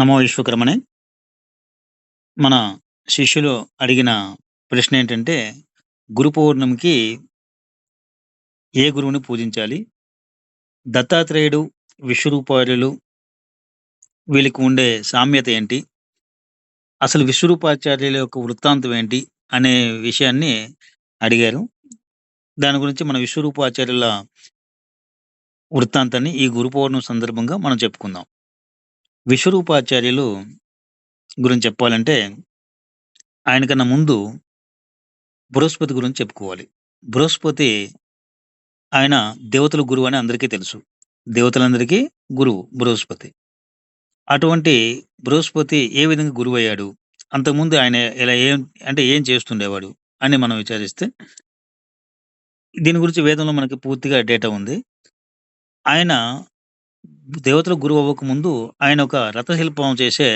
నమో విశ్వకర్మనే. మన శిష్యులు అడిగిన ప్రశ్న ఏంటంటే, గురు పౌర్ణమికి ఏ గురువుని పూజించాలి? దత్తాత్రేయుడు, విశ్వరూపార్యులు వీళ్ళకి ఉండే సామ్యత ఏంటి? అసలు విశ్వరూపాచార్యుల యొక్క వృత్తాంతం ఏంటి? అనే విషయాన్ని అడిగారు. దాని గురించి మన విశ్వరూపాచార్యుల వృత్తాంతాన్ని ఈ గురు పౌర్ణమి సందర్భంగా మనం చెప్పుకుందాం. విశ్వరూపాచార్యులు గురించి చెప్పాలంటే, ఆయన కన్నా ముందు బృహస్పతి గురించి చెప్పుకోవాలి. బృహస్పతి ఆయన దేవతల గురువు అని అందరికీ తెలుసు. దేవతలందరికీ గురువు బృహస్పతి. అటువంటి బృహస్పతి ఏ విధంగా గురువయ్యాడు? అంతకుముందు ఆయన ఇలా ఏం అంటే ఏం చేస్తుండేవాడు? అని మనం విచారిస్తే దీని గురించి వేదంలో మనకి పూర్తిగా డేటా ఉంది. ఆయన దేవతల గురువు అవ్వక ముందు ఆయన ఒక రథశిల్పం చేసే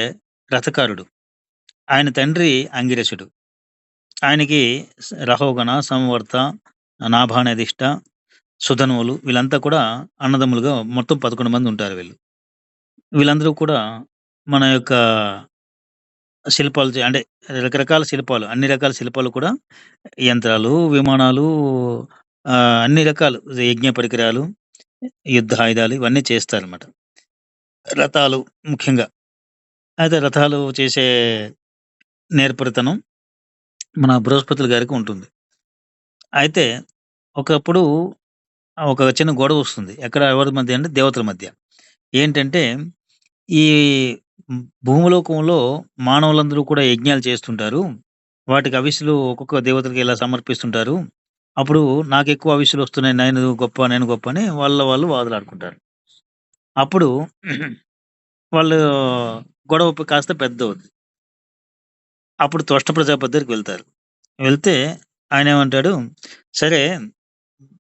రథకారుడు. ఆయన తండ్రి అంగిరసుడు. ఆయనకి రహోగణ, సంవర్త, నాభానధిష్ట సుధనువులు వీళ్ళంతా కూడా అన్నదమ్ములుగా మొత్తం 11 మంది ఉంటారు వీళ్ళు. వీళ్ళందరూ కూడా మన యొక్క శిల్పాలు చే అంటే రకరకాల శిల్పాలు, అన్ని రకాల శిల్పాలు కూడా యంత్రాలు, విమానాలు అన్ని రకాలు యజ్ఞ పరికరాలు, యుద్ధ ఆయుధాలు ఇవన్నీ చేస్తారన్నమాట. రథాలు ముఖ్యంగా. అయితే రథాలు చేసే నేర్పరితనం మన బృహస్పతులు గారికి ఉంటుంది. అయితే ఒకప్పుడు ఒక చిన్న గొడవ వస్తుంది ఎక్కడ ఎవరి మధ్య అంటే దేవతల మధ్య. ఏంటంటే ఈ భూములోకంలో మానవులందరూ కూడా యజ్ఞాలు చేస్తుంటారు. వాటికి అవిసులు ఒక్కొక్క దేవతలకి ఇలా సమర్పిస్తుంటారు. అప్పుడు నాకు ఎక్కువ నాకెక్కువ వస్తున్నాయి నేను గొప్ప, నేను గొప్ప అని వాళ్ళ వాళ్ళు వాదులాడుకుంటారు. అప్పుడు వాళ్ళు గొడవ కాస్త పెద్ద పెద్దవుద్ది. అప్పుడు త్వష్ట ప్రజాపతి దగ్గరికి వెళ్తారు. వెళ్తే ఆయనేమంటాడు, "సరే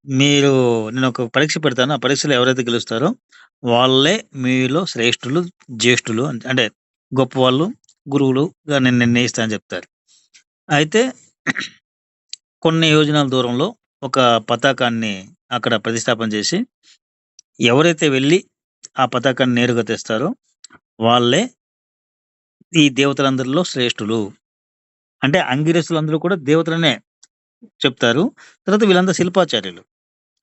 మీరు నేను ఒక పరీక్ష పెడతాను. ఆ పరీక్షలో ఎవరైతే గెలుస్తారో వాళ్ళే మీలో శ్రేష్ఠులు, జ్యేష్ఠులు అంటే గొప్ప వాళ్ళు గురువులుగా నేను నిర్ణయిస్తా" అని చెప్తారు. అయితే కొన్ని యోజనాల దూరంలో ఒక పతాకాన్ని అక్కడ ప్రతిష్టాపన చేసి, ఎవరైతే వెళ్ళి ఆ పతాకాన్ని నేరుగా తెస్తారో వాళ్ళే ఈ దేవతలందరిలో శ్రేష్ఠులు. అంటే అంగిరసులందరూ కూడా దేవతలనే చెప్తారు. తర్వాత వీళ్ళంతా శిల్పాచార్యులు.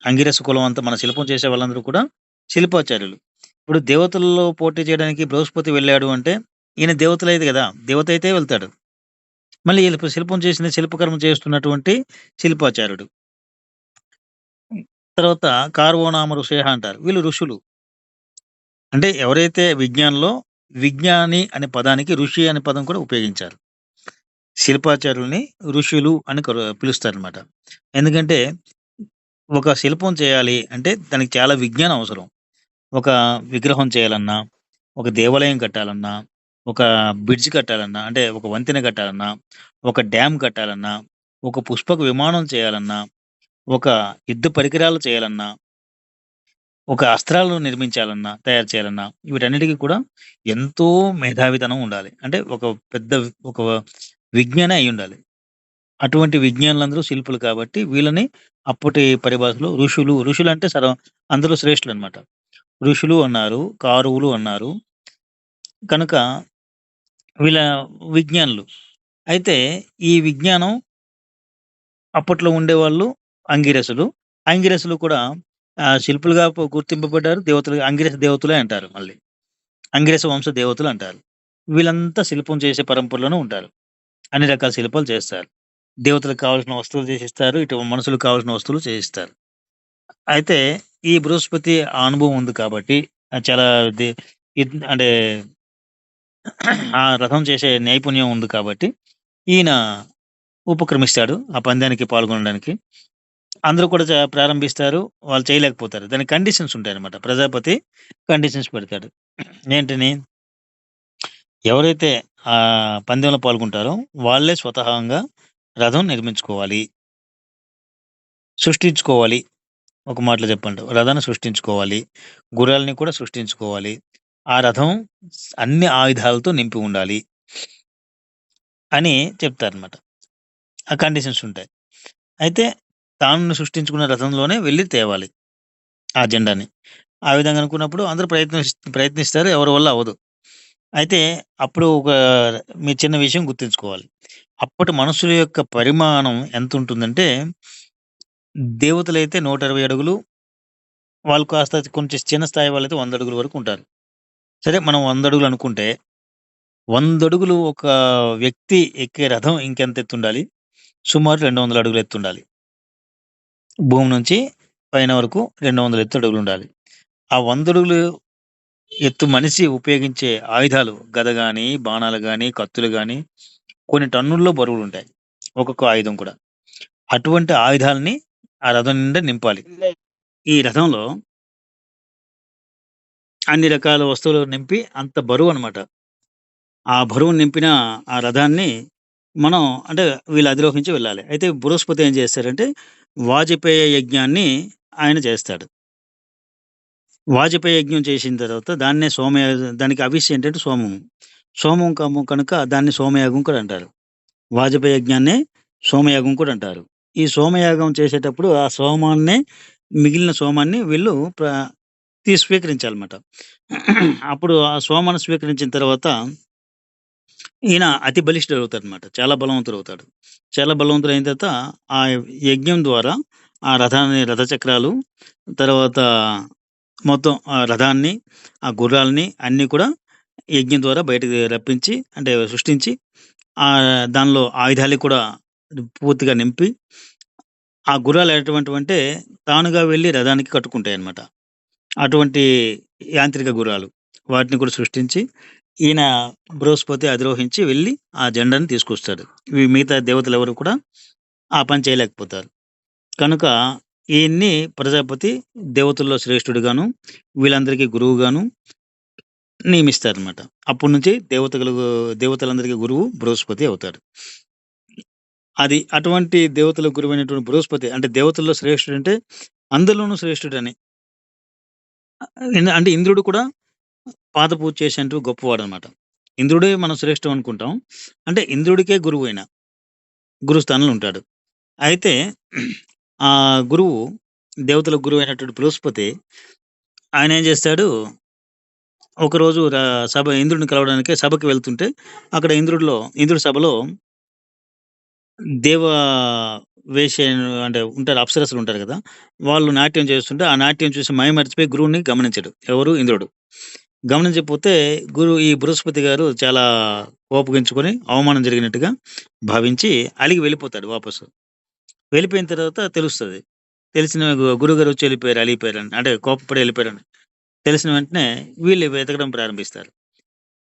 అంగిరస కులం అంతా మన శిల్పం చేసే వాళ్ళందరూ కూడా శిల్పాచార్యులు. ఇప్పుడు దేవతల్లో పోటీ చేయడానికి బృహస్పతి వెళ్ళాడు అంటే ఈయన దేవతలైతే కదా దేవత అయితే వెళ్తాడు. మళ్ళీ ఈళ్ళు శిల్పం చేసిన శిల్పకర్మ చేస్తున్నటువంటి శిల్పాచార్యుడు. తర్వాత కార్వోనామ ఋషయః అంటారు. వీళ్ళు ఋషులు. అంటే ఎవరైతే విజ్ఞానంలో విజ్ఞాని అనే పదానికి ఋషి అనే పదం కూడా ఉపయోగించారు. శిల్పాచార్యుల్ని ఋషులు అని కరు ఎందుకంటే ఒక శిల్పం చేయాలి అంటే దానికి చాలా విజ్ఞానం అవసరం. ఒక విగ్రహం చేయాలన్నా, ఒక దేవాలయం కట్టాలన్నా, ఒక బ్రిడ్జ్ కట్టాలన్నా, అంటే ఒక వంతెన కట్టాలన్నా, ఒక డ్యామ్ కట్టాలన్నా, ఒక పుష్పక విమానం చేయాలన్నా, ఒక యుద్ధ పరికరాలు చేయాలన్నా, ఒక అస్త్రాలను నిర్మించాలన్నా, తయారు చేయాలన్నా వీటన్నిటికి కూడా ఎంతో మేధావితనం ఉండాలి. అంటే ఒక పెద్ద ఒక విజ్ఞాని అయ్యుండాలి. అటువంటి విజ్ఞానులందరూ శిల్పులు కాబట్టి వీళ్ళని అప్పటి పరిభాషలో ఋషులు, ఋషులంటే సర్వ అందరూ శ్రేష్ఠులన్నమాట. ఋషులు అన్నారు, కారువులు అన్నారు. కనుక వీళ్ళ విజ్ఞానులు. అయితే ఈ విజ్ఞానం అప్పట్లో ఉండేవాళ్ళు అంగిరసులు. అంగిరసులు కూడా శిల్పులుగా గుర్తింపబడ్డారు. దేవతలు అంగిరస దేవతలే అంటారు మళ్ళీ. అంగిరస వంశ దేవతలు అంటారు. వీళ్ళంతా శిల్పం చేసే పరంపరలోనే ఉంటారు. అన్ని రకాల శిల్పాలు చేస్తారు. దేవతలకు కావాల్సిన వస్తువులు చేసిస్తారు. ఇటు మనుషులకు కావాల్సిన వస్తువులు చేసిస్తారు. అయితే ఈ బృహస్పతి అనుభవం ఉంది కాబట్టి చాలా అంటే ఆ రథం చేసే నైపుణ్యం ఉంది కాబట్టి ఈయన ఉపక్రమిస్తాడు ఆ పందానికి పాల్గొనడానికి. అందరూ కూడా చ ప్రారంభిస్తారు. వాళ్ళు చేయలేకపోతారు. దానికి కండిషన్స్ ఉంటాయి అనమాట ప్రజాపతి కండిషన్స్ పెడతాడు. ఏంటని? ఎవరైతే ఆ పందెంలో పాల్గొంటారో వాళ్ళే స్వతహాంగా రథం నిర్మించుకోవాలి. సృష్టించుకోవాలి. ఒక మాటలో చెప్పండి రథాన్ని సృష్టించుకోవాలి. గుర్రాల్ని కూడా సృష్టించుకోవాలి. ఆ రథం అన్ని ఆయుధాలతో నింపి ఉండాలి. అని చెప్తారన్నమాట. ఆ కండిషన్స్ ఉంటాయి. అయితే తాను సృష్టించుకున్న రథంలోనే వెళ్ళి తేవాలి. ఆ జెండాని. ఆ విధంగా అనుకున్నప్పుడు అందరూ ప్రయత్న ప్రయత్నిస్తారు. ఎవరి వల్ల అవ్వదు. అయితే అప్పుడు ఒక మీ చిన్న విషయం గుర్తుంచుకోవాలి. అప్పటి మనుషుల యొక్క పరిమాణం ఎంత ఉంటుందంటే దేవతలైతే 120 అడుగులు. వాళ్ళు కాస్త కొంచెం చిన్న స్థాయి వాళ్ళైతే వంద అడుగుల వరకు ఉంటారు. సరే మనం 100 అడుగులు అనుకుంటే 100 అడుగులు ఒక వ్యక్తి ఎక్కే రథం ఇంకెంత ఎత్తుండాలి? సుమారు 200 అడుగులు ఎత్తుండాలి. భూమి నుంచి పైన వరకు 200 ఎత్తు అడుగులుండాలి. ఆ 100 అడుగులు ఎత్తు మనిషి ఉపయోగించే ఆయుధాలు గద గాని, బాణాలు గాని, కత్తులు గాని కొన్ని టన్నుల్లో బరువులుంటాయి. ఒక్కొక్క ఆయుధం కూడా. అటువంటి ఆయుధాలని ఆ రథం నిండా నింపాలి. ఈ రథంలో అన్ని రకాల వస్తువులు నింపి అంత బరువు అనమాట ఆ బరువును నింపిన ఆ రథాన్ని మనం అంటే వీళ్ళు అధిరోహించి వెళ్ళాలి. అయితే బృహస్పతి ఏం చేస్తారంటే వాజపేయ యజ్ఞాన్ని ఆయన చేస్తాడు. వాజపేయ యజ్ఞం చేసిన తర్వాత దాన్నే సోమయ దానికి అవిష్ ఏంటంటే సోమం సోమం కము కనుక దాన్ని సోమయాగం కూడా అంటారు. వాజపేయ యజ్ఞాన్నే సోమయాగం కూడా అంటారు. ఈ సోమయాగం చేసేటప్పుడు ఆ సోమాన్నే మిగిలిన సోమాన్ని వీళ్ళు ప్ర తీ స్వీకరించాలన్నమాట. అప్పుడు ఆ సోమను స్వీకరించిన తర్వాత ఈయన అతి బలిష్ఠుడవుతాడనమాట. చాలా బలవంతుడవుతాడు. చాలా బలవంతుడైన తర్వాత ఆ యజ్ఞం ద్వారా ఆ రథాన్ని రథచక్రాలు తర్వాత మొత్తం ఆ రథాన్ని, ఆ గుర్రాల్ని అన్నీ కూడా యజ్ఞం ద్వారా బయటకి రప్పించి అంటే సృష్టించి ఆ దానిలో ఆయుధాలు కూడా పూర్తిగా నింపి ఆ గుర్రాలు ఎటువంటివంటే తానుగా వెళ్ళి రథానికి కట్టుకుంటాయన్నమాట. అటువంటి యాంత్రిక గుర్రాలు. వాటిని కూడా సృష్టించి ఈయన బృహస్పతి అధిరోహించి వెళ్ళి ఆ జెండాని తీసుకొస్తాడు. ఇవి మిగతా దేవతలెవరు కూడా ఆ పని చేయలేకపోతారు. కనుక ఈయన్ని ప్రజాపతి దేవతల్లో శ్రేష్ఠుడుగాను, వీళ్ళందరికీ గురువుగాను నియమిస్తారనమాట అప్పటి నుంచి దేవతలు దేవతలందరికీ గురువు బృహస్పతి అవుతాడు. అది అటువంటి దేవతల గురువైనటువంటి బృహస్పతి అంటే దేవతల్లో శ్రేష్ఠుడు అంటే అందులోనూ శ్రేష్ఠుడు శ్రేష్ఠుడని. అంటే ఇంద్రుడు కూడా పాద పూజ చేసేంటూ గొప్పవాడనమాట. ఇంద్రుడే మనం శ్రేష్టం అనుకుంటాం. అంటే ఇంద్రుడికే గురువైన అయిన గురుస్థానంలో ఉంటాడు. అయితే ఆ గురువు దేవతల గురువైనటువంటి బృహస్పతి ఆయనేం చేస్తాడు ఒకరోజు సభ ఇంద్రుడిని కలవడానికి సభకి వెళ్తుంటే అక్కడ ఇంద్రుడిలో ఇంద్రుడి సభలో దేవ వేష అంటే ఉంటారు అప్సరసలు ఉంటారు కదా! వాళ్ళు నాట్యం చేస్తుంటే ఆ నాట్యం చూసి మైమరిచిపోయి గురువుని గమనించడు. ఎవరు? ఇంద్రుడు. గమనించకపోతే గురువు ఈ బృహస్పతి గారు చాలా కోపగించుకొని అవమానం జరిగినట్టుగా భావించి అలిగి వెళ్ళిపోతాడు వాపసు. వెళ్ళిపోయిన తర్వాత తెలుస్తుంది తెలిసిన గురుగారు వచ్చి వెళ్ళిపోయారు, అలిగిపోయారని. అంటే కోపపడి వెళ్ళిపోయారని. తెలిసిన వెంటనే వీళ్ళు వెతకడం ప్రారంభిస్తారు.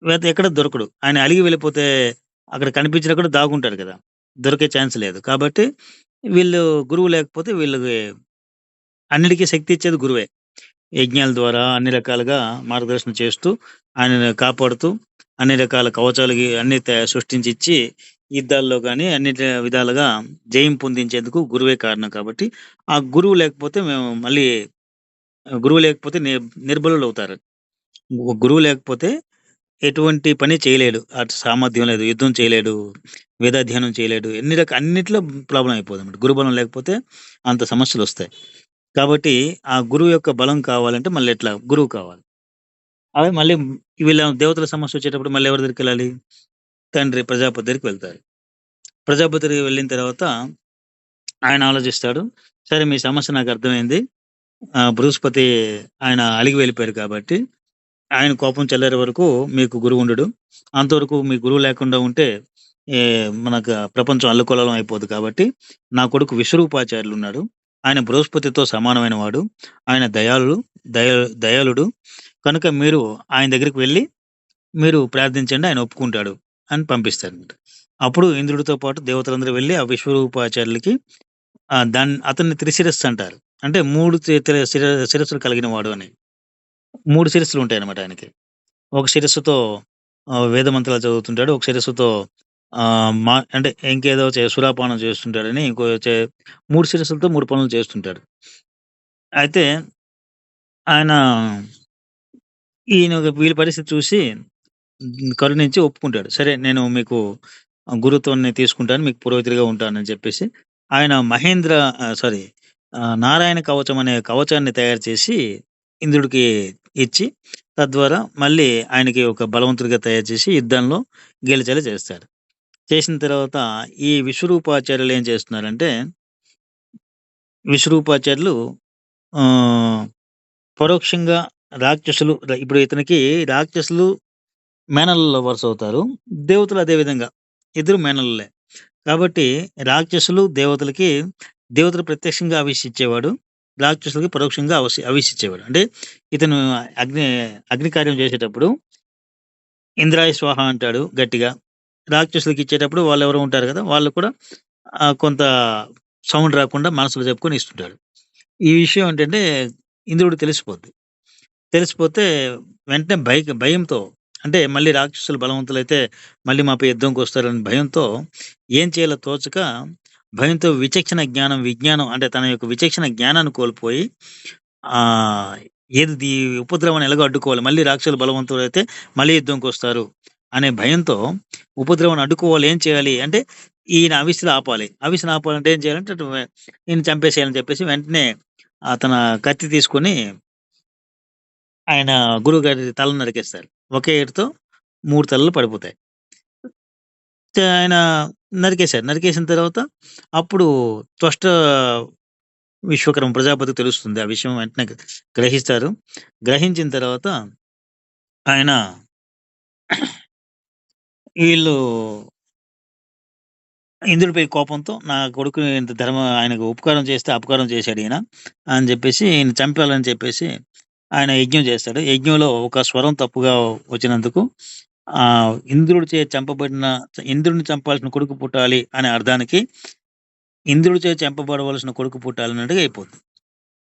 వెత ఎక్కడ దొరకడు. ఆయన అలిగి వెళ్ళిపోతే అక్కడ కనిపించినా కూడా కదా! దొరికే ఛాన్స్ లేదు. కాబట్టి వీళ్ళు గురువు లేకపోతే వీళ్ళకి అన్నిటికీ శక్తి ఇచ్చేది గురువే. యజ్ఞాల ద్వారా అన్ని రకాలుగా మార్గదర్శనం చేస్తూ, ఆయన కాపాడుతూ, అన్ని రకాల కవచాలు అన్ని అన్నీ సృష్టించి ఇచ్చి, యుద్ధాల్లో కానీ అన్ని విధాలుగా జయం పొందించేందుకు గురువే కారణం కాబట్టి, ఆ గురువు లేకపోతే మేము మళ్ళీ గురువు లేకపోతే ని నిర్బలులవుతారు. గురువు లేకపోతే ఎటువంటి పని చేయలేడు. అటు సామర్థ్యం లేదు. యుద్ధం చేయలేడు. వేదాధ్యయనం చేయలేడు. ఎన్ని రక అన్నిట్లో ప్రాబ్లమ్ అయిపోదన్నమాట. గురుబలం లేకపోతే అంత సమస్యలు వస్తాయి కాబట్టి ఆ గురువు యొక్క బలం కావాలంటే మళ్ళీ ఎట్లా? గురువు కావాలి. అదే మళ్ళీ వీళ్ళ దేవతల సమస్య వచ్చేటప్పుడు మళ్ళీ ఎవరి దగ్గరికి వెళ్ళాలి తండ్రి ప్రజాపతి దగ్గరికి వెళ్తారు. ప్రజాపతి దగ్గరికి వెళ్ళిన తర్వాత ఆయన ఆలోచిస్తాడు. సరే మీ సమస్య నాకు అర్థమైంది. బృహస్పతి ఆయన అలిగి వెళ్ళిపోయారు కాబట్టి, ఆయన కోపం చల్లారే వరకు మీకు గురువు ఉండడు. అంతవరకు మీ గురువు లేకుండా ఉంటే ఏ మనకు ప్రపంచం అల్లకల్లోలం అయిపోదు కాబట్టి, నా కొడుకు విశ్వరూపాచార్యులు ఉన్నాడు ఆయన బృహస్పతితో సమానమైన వాడు. ఆయన దయాళుడు దయ దయాళుడు. కనుక మీరు ఆయన దగ్గరికి వెళ్ళి మీరు ప్రార్థించండి ఆయన ఒప్పుకుంటాడు అని పంపిస్తారు అప్పుడు ఇంద్రుడితో పాటు దేవతలందరూ వెళ్ళి ఆ విశ్వరూపాచార్యులకి దాన్ని అతన్ని త్రిశిరస్సు అంటారు. అంటే మూడు శిర శిరస్సులు కలిగిన వాడు అని. మూడు శిరస్సులు ఉంటాయన్నమాట ఆయనకి. ఒక శిరస్సుతో ఆహ్, చదువుతుంటాడు. ఒక శిరస్సుతో మా అంటే ఇంకేదో సురాపానం చేస్తుంటాడని ఇంకో మూడు 3 శిరస్సులతో మూడు పనులు చేస్తుంటాడు. అయితే ఆయన ఈయన వీళ్ళ పరిస్థితి చూసి కరుణించి ఒప్పుకుంటాడు. సరే నేను మీకు గురుత్వాన్ని తీసుకుంటాను. మీకు పురోహితుడిగా ఉంటానని చెప్పేసి ఆయన మహేంద్ర సారీ నారాయణ కవచం అనే కవచాన్ని తయారు చేసి ఇంద్రుడికి ఇచ్చి తద్వారా మళ్ళీ ఆయనకి ఒక బలవంతుడిగా తయారు చేసి యుద్ధంలో గెలిచేలా చేస్తారు చేసిన తర్వాత ఈ విశ్వరూపాచార్యులు ఏం చేస్తున్నారంటే విశ్వరూపాచార్యులు పరోక్షంగా రాక్షసులు ఇప్పుడు ఇతనికి రాక్షసులు మేనల్ల వరుస అవుతారు దేవతలు అదే విధంగా. ఇద్దరు మేనల్లే కాబట్టి రాక్షసులు, దేవతలకి దేవతలు ప్రత్యక్షంగా బ్లాక్ రాక్షసులకి పరోక్షంగా అవసి ఆవేశిచ్చేవాడు. అంటే ఇతను అగ్ని అగ్ని కార్యం చేసేటప్పుడు ఇంద్రాయ స్వాహ అంటాడు గట్టిగా. రాక్షసులకి ఇచ్చేటప్పుడు వాళ్ళు ఎవరు ఉంటారు కదా వాళ్ళు కూడా కొంత సౌండ్ రాకుండా మనసులో చెప్పుకొని ఇస్తుంటాడు. ఈ విషయం ఏంటంటే ఇంద్రుడు తెలిసిపోద్ది. తెలిసిపోతే వెంటనే భయ భయంతో అంటే మళ్ళీ రాక్షసులు బలవంతులైతే మళ్ళీ మాపై యుద్ధంకి వస్తారని భయంతో ఏం చేయాలో తోచక భయంతో విచక్షణ జ్ఞానం, విజ్ఞానం అంటే తన యొక్క విచక్షణ జ్ఞానాన్ని కోల్పోయి ఆ ఏది దీ ఉపద్రవాన్ని ఎలాగో అడ్డుకోవాలి. మళ్ళీ రాక్షసులు బలవంతులైతే మళ్ళీ యుద్ధంకి వస్తారు అనే భయంతో ఉపద్రవాన్ని అడ్డుకోవాలి. ఏం చేయాలి అంటే ఈయన అవిస్ని ఆపాలి. అవిస్ని ఆపాలంటే ఏం చేయాలంటే ఈయన చంపేసేయాలని చెప్పేసి వెంటనే అతన కత్తి తీసుకొని ఆయన గురువుగారి తలను నరికేస్తారు. ఒకే ఏటుతో మూడు తలలు పడిపోతాయి. ఆయన నరికేశారు. నరికేసిన తర్వాత అప్పుడు త్వష్ట విశ్వకర్మ ప్రజాపతికి తెలుస్తుంది. ఆ విషయం వెంటనే గ్రహిస్తారు. గ్రహించిన తర్వాత ఆయన వీళ్ళు ఇంద్రుడిపై కోపంతో నా కొడుకు ఇంత ధర్మ ఆయనకు ఉపకారం చేస్తే అపకారం ఈయన అని చెప్పేసి ఈయన చంపాలని చెప్పేసి ఆయన యజ్ఞం చేస్తాడు. యజ్ఞంలో ఒక స్వరం తప్పుగా వచ్చినందుకు ఆ ఇంద్రుడిచే చంపబడిన ఇంద్రుడిని చంపాల్సిన కొడుకు పుట్టాలి అనే అర్థానికి ఇంద్రుడిచే చంపబడవలసిన కొడుకు పుట్టాలన్నట్టుగా అయిపోద్ది.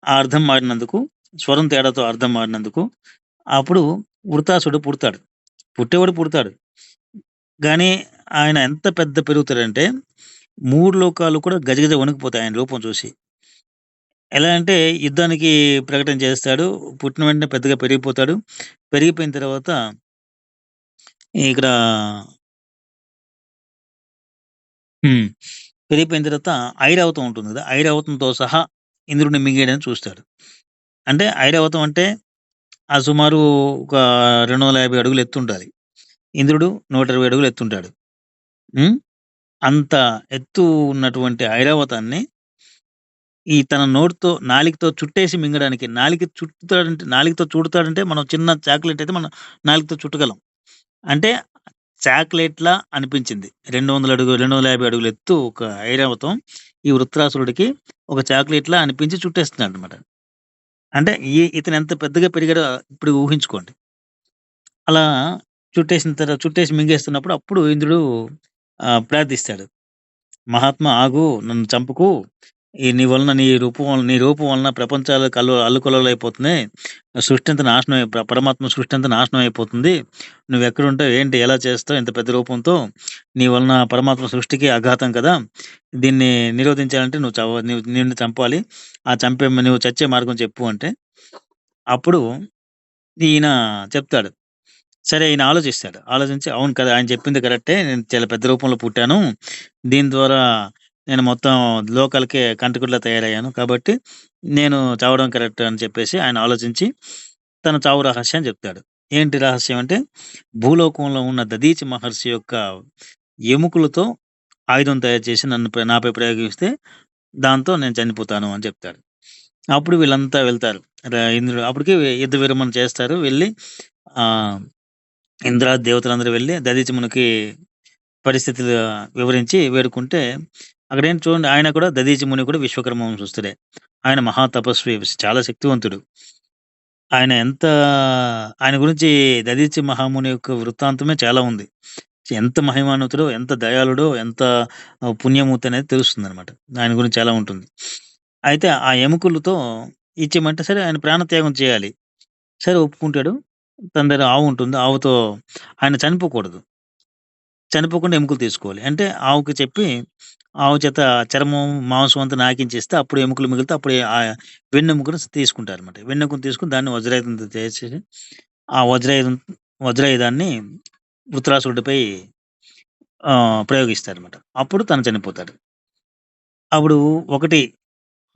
ఆ అర్థం మారినందుకు స్వరం తేడాతో అర్థం మారినందుకు అప్పుడు వృతాసుడు పుడతాడు. పుట్టేవాడు పుడతాడు. కానీ ఆయన ఎంత పెద్ద పెరుగుతాడంటే మూడు లోకాలు కూడా గజగజ వణికిపోతాయి ఆయన రూపం చూసి. ఎలా అంటే యుద్ధానికి ప్రకటన చేస్తాడు. పుట్టిన వెంటనే పెద్దగా పెరిగిపోతాడు. పెరిగిపోయిన తర్వాత ఇక్కడ పెరిగిపోయిన తర్వాత ఐరావతం ఉంటుంది కదా ఐరావతంతో సహా ఇంద్రుడిని మింగేయడానికి చూస్తాడు. అంటే ఐరావతం అంటే ఆ సుమారు ఒక 250 అడుగులు ఎత్తుండాలి. ఇంద్రుడు 120 అడుగులు ఎత్తుంటాడు. అంత ఎత్తు ఉన్నటువంటి ఐరావతాన్ని ఈ తన నోటితో నాలికతో చుట్టేసి మింగడానికి నాలిక చుట్టుతాడంటే నాలికతో చుడతాడంటే మనం చిన్న చాక్లెట్ అయితే మనం నాలికతో చుట్టగలం. అంటే చాక్లెట్‌లా అనిపించింది. 200 అడుగులు 250 అడుగుల ఎత్తు ఒక ఐరావతం ఈ వృత్రాసురుడికి ఒక చాక్లెట్‌లా అనిపించి చుట్టేస్తున్నాడు అనమాట అంటే ఈ ఇతను ఎంత పెద్దగా పెరిగాడో ఇప్పుడు ఊహించుకోండి. అలా చుట్టేసిన తర్వాత చుట్టేసి మింగేస్తున్నప్పుడు అప్పుడు ఇంద్రుడు ప్రార్థిస్తాడు. మహాత్మ ఆగు నన్ను చంపుకు ఈ నీ వలన నీ రూపం నీ రూపం వలన ప్రపంచాలు కల్లు అల్లకల్లోలమైపోతున్నాయి. సృష్టి అంతా నాశనం పరమాత్మ సృష్టి అంతా నాశనం అయిపోతుంది. నువ్వు ఎక్కడుంటావు ఏంటి? ఎలా చేస్తావు? ఇంత పెద్ద రూపంతో? నీ వలన పరమాత్మ సృష్టికి ఆఘాతం కదా! దీన్ని నిరోధించాలంటే నువ్వు చవ నువ్వు నిన్ను చంపాలి. ఆ చంపే నువ్వు చచ్చే మార్గం చెప్పు అంటే అప్పుడు ఈయన చెప్తాడు. సరే ఈయన ఆలోచిస్తాడు. ఆలోచించి అవును కదా! ఆయన చెప్పింది కరెక్టే. నేను చాలా పెద్ద రూపంలో పుట్టాను. దీని ద్వారా నేను మొత్తం లోకల్కే కంటకుడిలా తయారయ్యాను. కాబట్టి నేను చావడం కరెక్ట్ అని చెప్పేసి ఆయన ఆలోచించి తన చావు రహస్యాన్ని చెప్తాడు. ఏంటి రహస్యం అంటే భూలోకంలో ఉన్న దదీచి మహర్షి యొక్క ఎముకలతో ఆయుధం తయారు చేసి నన్ను నాపై ప్రయోగిస్తే దాంతో నేను చనిపోతాను అని చెప్తాడు. అప్పుడు వీళ్ళంతా వెళ్తారు. ఇంద్రుడు అప్పటికి యుద్ధ విరమణ చేస్తారు. వెళ్ళి ఆ ఇంద్ర దేవతలందరూ వెళ్ళి దదీచి మునికి పరిస్థితులు వివరించి వేడుకుంటే అక్కడేం చూడండి ఆయన కూడా దదీచి ముని కూడా విశ్వకర్మ వంశస్థుడే. ఆయన మహా తపస్వి చాలా శక్తివంతుడు. ఆయన ఎంత ఆయన గురించి దదీచి మహాముని యొక్క వృత్తాంతమే చాలా ఉంది. ఎంత మహిమానుతుడో ఎంత దయాళుడో, ఎంత పుణ్యమూర్తి అనేది తెలుస్తుంది అనమాట ఆయన గురించి చాలా ఉంటుంది. అయితే ఆ ఎముకలతో ఇచ్చేయమంటే సరే ఆయన ప్రాణత్యాగం చేయాలి. సరే ఒప్పుకుంటాడు. తన దగ్గర ఆవు ఉంటుంది. ఆవుతో ఆయన చనిపోకూడదు. చనిపోకుండా ఎముకలు తీసుకోవాలి. అంటే ఆవుకి చెప్పి ఆవు చేత చర్మం, మాంసం అంతా నాకించేస్తే అప్పుడు ఎముకలు మిగిలితే అప్పుడు ఆ వెన్నెముకను తీసుకుంటారన్నమాట. వెన్నెముకను తీసుకొని దాన్ని వజ్రాయుధంతో చేసి ఆ వజ్రాయుధం వజ్రాయుధాన్ని వృత్రాసురుడిపై ఆహ్, ప్రయోగిస్తారన్నమాట. అప్పుడు తను చనిపోతాడు. అప్పుడు ఒకటి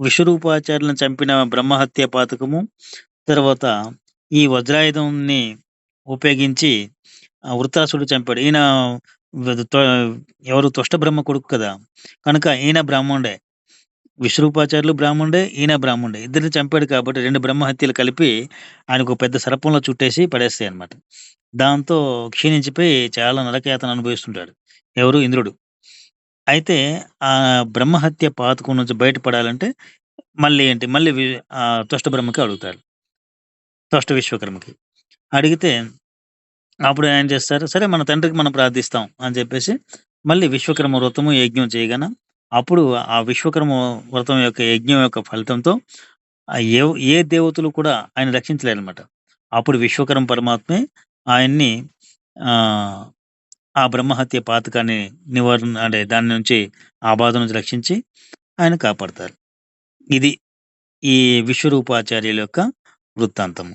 విశ్వరూపాచార్యులను చంపిన బ్రహ్మహత్య పాతకము, తర్వాత ఈ వజ్రాయుధంని ఉపయోగించి వృత్రాసుడు చంపాడు. ఈయన ఎవరు తుష్ట బ్రహ్మ కొడుకు కదా! కనుక ఈయన బ్రాహ్మణుడే. విశ్వరూపాచార్యులు బ్రాహ్మణుడే, ఈయన బ్రాహ్మణుడే. ఇద్దరిని చంపాడు కాబట్టి రెండు బ్రహ్మ హత్యలు కలిపి ఆయనకు పెద్ద సర్పంలో చుట్టేసి పడేస్తాయి అనమాట దాంతో క్షీణించిపోయి చాలా నరకయాతను అనుభవిస్తుంటాడు. ఎవరు? ఇంద్రుడు. అయితే ఆ బ్రహ్మహత్య పాతకం నుంచి బయటపడాలంటే మళ్ళీ ఏంటి? మళ్ళీ ఆ ఆహ్, త్వష్టబ్రహ్మకి అడుగుతాడు. త్వష్ట విశ్వకర్మకి. అడిగితే అప్పుడు ఆయన చేస్తారు, సరే మన తండ్రికి మనం ప్రార్థిస్తాం అని చెప్పేసి మళ్ళీ విశ్వకర్మ వ్రతము, యజ్ఞం చేయగన అప్పుడు ఆ విశ్వకర్మ వ్రతం యొక్క యజ్ఞం యొక్క ఫలితంతో ఏ ఏ దేవతలు కూడా ఆయన రక్షించలేదనమాట అప్పుడు విశ్వకర్మ పరమాత్మే ఆయన్ని ఆ బ్రహ్మహత్య పాతకాన్ని నివారణ అంటే దాని నుంచి ఆ బాధ నుంచి రక్షించి ఆయన కాపాడతారు. ఇది ఈ విశ్వరూపాచార్యుల యొక్క వృత్తాంతము.